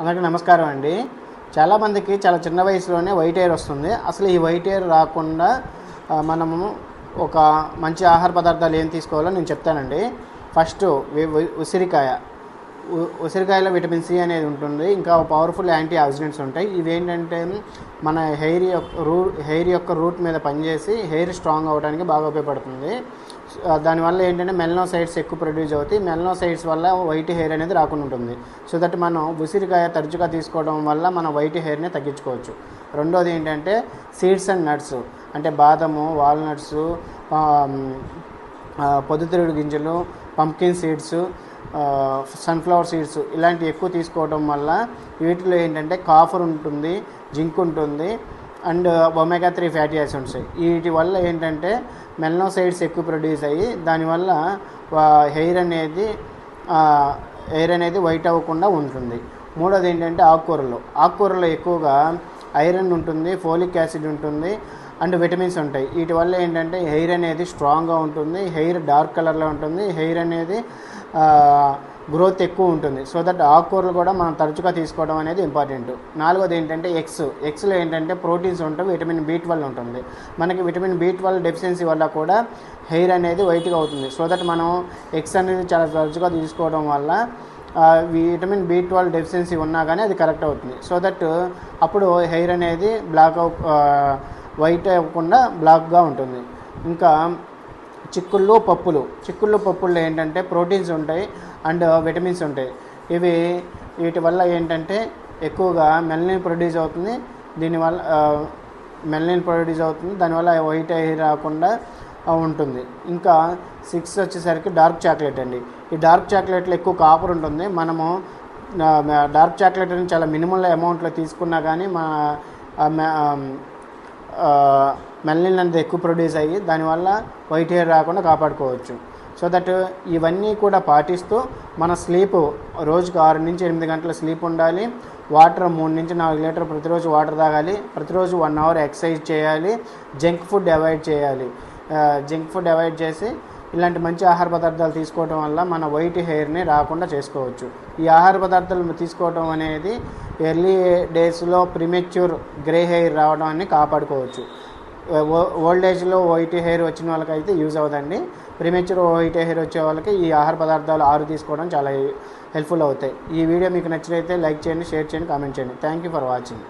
అందరికీ నమస్కారం అండి. చాలామందికి చాలా చిన్న వయసులోనే వైట్ హెయిర్ వస్తుంది. అసలు ఈ వైట్ ఎయిర్ రాకుండా మనము ఒక మంచి ఆహార పదార్థాలు ఏం తీసుకోవాలో నేను చెప్తానండి. ఫస్ట్ ఉసిరికాయ. ఉసిరికాయలో విటమిన్ సి అనేది ఉంటుంది. ఇంకా పవర్ఫుల్ యాంటీ ఆక్సిడెంట్స్ ఉంటాయి. ఇవి ఏంటంటే మన హెయిర్ యొక్క రూ హెయిర్ యొక్క రూట్ మీద పనిచేసి హెయిర్ స్ట్రాంగ్ అవ్వడానికి బాగా ఉపయోగపడుతుంది. దానివల్ల ఏంటంటే మెలనోసైడ్స్ ఎక్కువ ప్రొడ్యూస్ అవుతాయి. మెలనోసైడ్స్ వల్ల వైట్ హెయిర్ అనేది రాకుండా ఉంటుంది. సో దట్ మనం ఉసిరికాయ తరచుగా తీసుకోవడం వల్ల మన వైట్ హెయిర్ని తగ్గించుకోవచ్చు. రెండోది ఏంటంటే సీడ్స్ అండ్ నట్స్ అంటే బాదము వాల్నట్స్ పొద్దుతిరుగుడు గింజలు పంప్కిన్ సీడ్స్ సన్ఫ్లవర్ సీడ్స్ ఇలాంటివి ఎక్కువ తీసుకోవడం వల్ల వీటిలో ఏంటంటే కాఫర్ ఉంటుంది జింక్ ఉంటుంది and omega three fatty acids వీటి వల్ల ఏంటంటే మెల్నోసైడ్స్ ఎక్కువ ప్రొడ్యూస్ అయ్యి దానివల్ల హెయిర్ అనేది హెయిర్ అనేది వైట్ అవ్వకుండా ఉంటుంది. మూడోది ఏంటంటే ఆకుకూరలు. ఆకుకూరలో ఎక్కువగా ఐరన్ ఉంటుంది ఫోలిక్ యాసిడ్ ఉంటుంది అండ్ విటమిన్స్ ఉంటాయి. వీటి వల్ల ఏంటంటే హెయిర్ అనేది స్ట్రాంగ్గా ఉంటుంది హెయిర్ డార్క్ కలర్లో ఉంటుంది హెయిర్ అనేది గ్రోత్ ఎక్కువ ఉంటుంది. సో దట్ ఆకుకూరలు కూడా మనం తరచుగా తీసుకోవడం అనేది ఇంపార్టెంట్ నాలుగోది ఏంటంటే ఎగ్స్. ఎగ్స్లో ఏంటంటే ప్రోటీన్స్ ఉంటాయి విటమిన్ బి ట్వెల్వ్ ఉంటుంది. మనకి విటమిన్ బి ట్వెల్వ్ డెఫిషియన్సీ వల్ల కూడా హెయిర్ అనేది వైట్గా అవుతుంది. సో దట్ మనం ఎగ్స్ అనేది చాలా తరచుగా తీసుకోవడం వల్ల విటమిన్ బి ట్వెల్వ్ డెఫిషియన్సీ ఉన్నా కానీ అది కరెక్ట్ అవుతుంది. సో దట్ అప్పుడు హెయిర్ అనేది బ్లాక్ వైట్ అవ్వకుండా బ్లాక్గా ఉంటుంది. ఇంకా చిక్కుళ్ళు పప్పులు. చిక్కుళ్ళు పప్పుల్లో ఏంటంటే ప్రోటీన్స్ ఉంటాయి అండ్ విటమిన్స్ ఉంటాయి. ఇవి వీటి వల్ల ఏంటంటే ఎక్కువగా మెలనిన్ ప్రొడ్యూస్ అవుతుంది. దీనివల్ల మెలనిన్ ప్రొడ్యూస్ అవుతుంది. దానివల్ల వైట్ ఐ రాకుండా ఉంటుంది. ఇంకా సిక్స్ వచ్చేసరికి డార్క్ చాక్లెట్ అండి. ఈ డార్క్ చాక్లెట్లో ఎక్కువ కాపర్ ఉంటుంది. మనము డార్క్ చాక్లెట్ అని చాలా మినిమల్ అమౌంట్లో తీసుకున్నా కానీ మా మెలనిన్ అనేది ఎక్కువ ప్రొడ్యూస్ అయ్యి దానివల్ల వైట్ హెయిర్ రాకుండా కాపాడుకోవచ్చు. సో దట్ ఇవన్నీ కూడా పాటిస్తూ మన స్లీప్ రోజుకు ఆరు నుంచి ఎనిమిది గంటల స్లీప్ ఉండాలి. వాటర్ మూడు నుంచి నాలుగు లీటర్ ప్రతిరోజు వాటర్ తాగాలి. ప్రతిరోజు వన్ అవర్ ఎక్సర్సైజ్ చేయాలి. జంక్ ఫుడ్ అవాయిడ్ చేయాలి. జంక్ ఫుడ్ అవాయిడ్ చేసి ఇలాంటి మంచి ఆహార పదార్థాలు తీసుకోవడం వల్ల మన వైట్ హెయిర్ని రాకుండా చేసుకోవచ్చు. ఈ ఆహార పదార్థాలు తీసుకోవడం అనేది ఎర్లీ డేస్లో ప్రిమెచ్యూర్ గ్రే హెయిర్ రావడం అని కాపాడుకోవచ్చు ఓల్డ్ ఏజ్లో వైట్ హెయిర్ వచ్చిన వాళ్ళకైతే యూజ్ అవ్వదండి ప్రిమెచ్యూర్ వైట్ హెయిర్ వచ్చే వాళ్ళకి ఈ ఆహార పదార్థాలు ఆరు తీసుకోవడం చాలా హెల్ప్ఫుల్ అవుతాయి. ఈ వీడియో మీకు నచ్చినైతే లైక్ చేయండి షేర్ చేయండి కామెంట్ చేయండి. Thank you for watching.